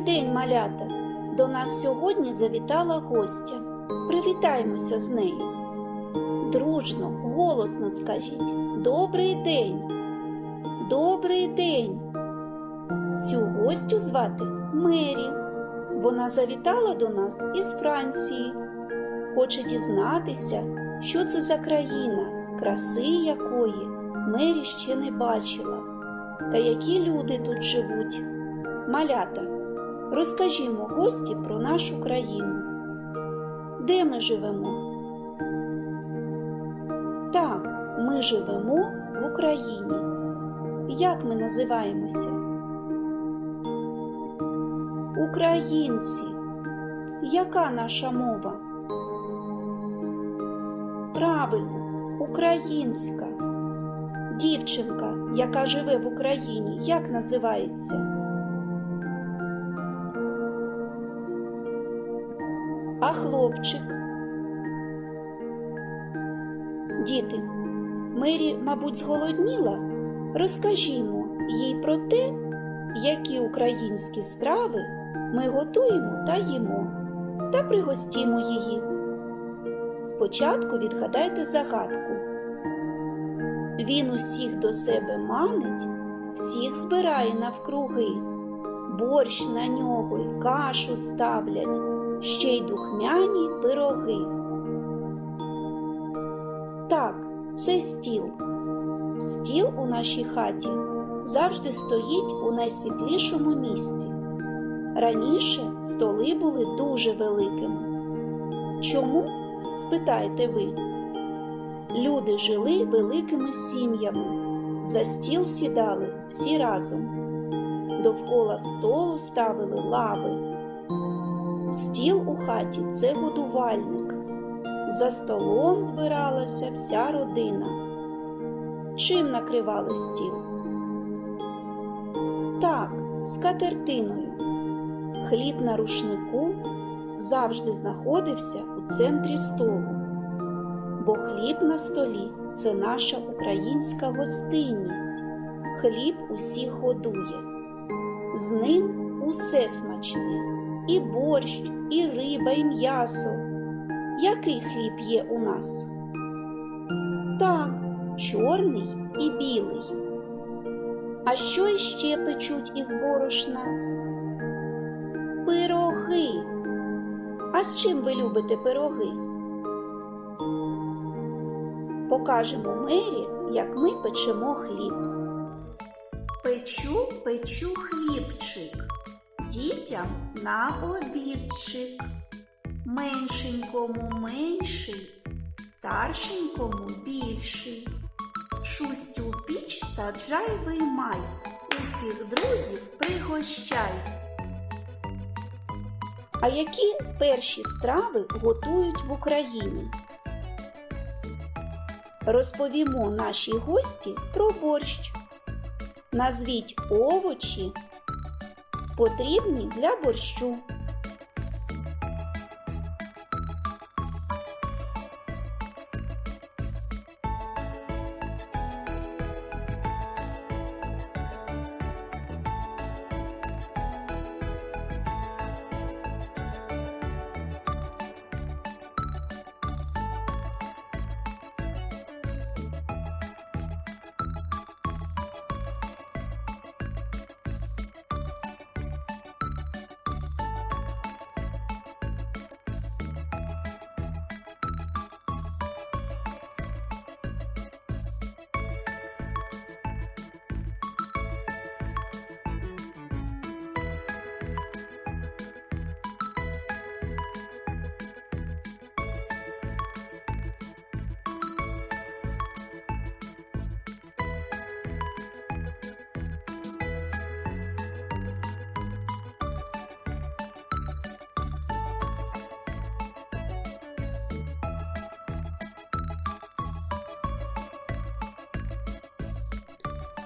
Добрий день, малята! До нас сьогодні завітала гостя. Привітаємося з нею. Дружно, голосно скажіть Добрий день! Добрий день! Цю гостю звати Мері. Вона завітала до нас із Франції. Хоче дізнатися, що це за країна, краси якої Мері ще не бачила, та які люди тут живуть. Малята, розкажімо гості про нашу країну. Де ми живемо? Так, ми живемо в Україні. Як ми називаємося? Українці. Яка наша мова? Правильно, українська. Дівчинка, яка живе в Україні, як називається? Хлопчик? Діти, Мері, мабуть, зголодніла? Розкажімо їй про те, які українські страви ми готуємо та їмо, та пригостімо її. Спочатку відгадайте загадку. Він усіх до себе манить, всіх збирає навкруги, борщ на нього й кашу ставлять, ще й духмяні пироги. Так, це стіл. Стіл у нашій хаті завжди стоїть у найсвітлішому місці. Раніше столи були дуже великими. Чому? спитаєте ви. Люди жили великими сім'ями, за стіл сідали всі разом, довкола столу ставили лави. Стіл у хаті це годувальник. За столом збиралася вся родина. Чим накривали стіл? Так, скатертиною. Хліб на рушнику завжди знаходився у центрі столу, бо хліб на столі це наша українська гостинність. Хліб усіх годує. З ним усе смачне і борщ, і риба, і м'ясо. Який хліб є у нас? Так, чорний і білий. А що іще печуть із борошна? Пироги. А з чим ви любите пироги? Покажемо мері, як ми печемо хліб. Печу, печу хлібчик, дітям на обідчик. Меншенькому менший, старшенькому більший. Шустю піч саджай виймай, усіх друзів пригощай. А які перші страви готують в Україні? Розповімо нашій гості про борщ. Назвіть овочі, потрібні для борщу.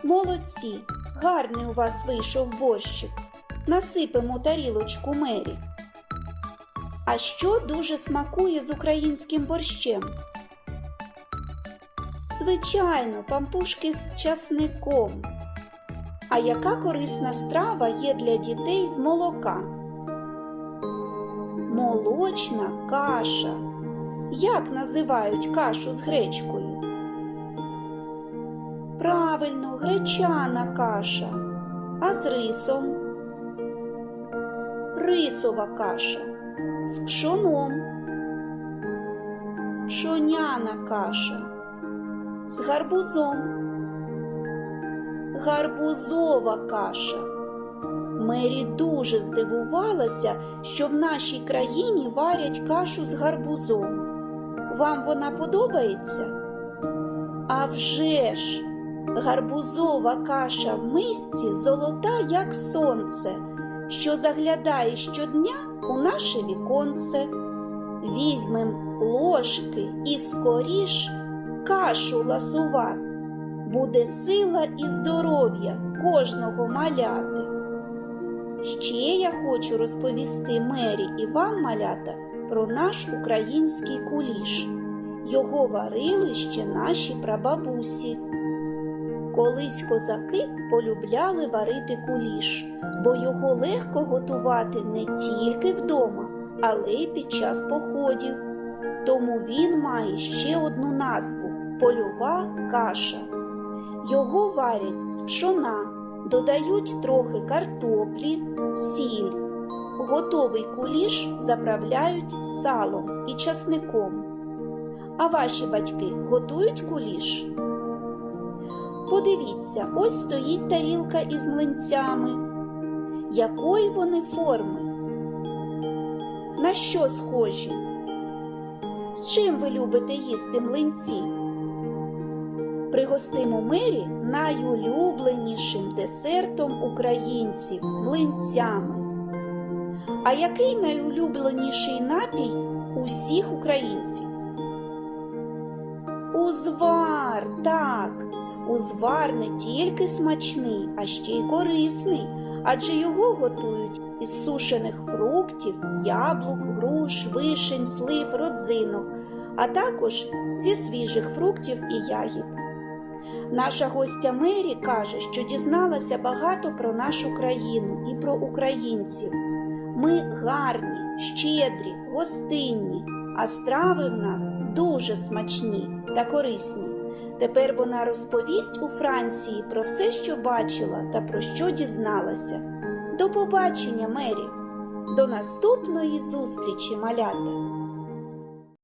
Молодці, гарний у вас вийшов борщик. Насипемо тарілочку мері. А що дуже смакує з українським борщем? Звичайно, пампушки з часником. А яка корисна страва є для дітей з молока? Молочна каша. Як називають кашу з гречкою? Правильно, гречана каша. А з рисом? Рисова каша. З пшоном. Пшоняна каша. З гарбузом. Гарбузова каша. Мері дуже здивувалася, що в нашій країні варять кашу з гарбузом. Вам вона подобається? А вже ж, гарбузова каша в мисці золота, як сонце, що заглядає щодня у наше віконце. Візьмем ложки і скоріш кашу ласувати. Буде сила і здоров'я кожного маляти. Ще я хочу розповісти Мері і вам, малята, про наш український куліш. Його варили ще наші прабабусі. Колись козаки полюбляли варити куліш, бо його легко готувати не тільки вдома, але й під час походів. Тому він має ще одну назву польова каша. Його варять з пшона, додають трохи картоплі, сіль. Готовий куліш заправляють салом і часником. А ваші батьки готують куліш? Подивіться, ось стоїть тарілка із млинцями. Якої вони форми? На що схожі? З чим ви любите їсти млинці? Пригостимо мері найулюбленішим десертом українців млинцями. А який найулюбленіший напій усіх українців? Узвар, так. Узвар не тільки смачний, а ще й корисний, адже його готують із сушених фруктів, яблук, груш, вишень, слив, родзинок, а також зі свіжих фруктів і ягід. Наша гостя Мері каже, що дізналася багато про нашу країну і про українців. Ми гарні, щедрі, гостинні, а страви в нас дуже смачні та корисні. Тепер вона розповість у Франції про все, що бачила та про що дізналася. До побачення, Мері! До наступної зустрічі, малята!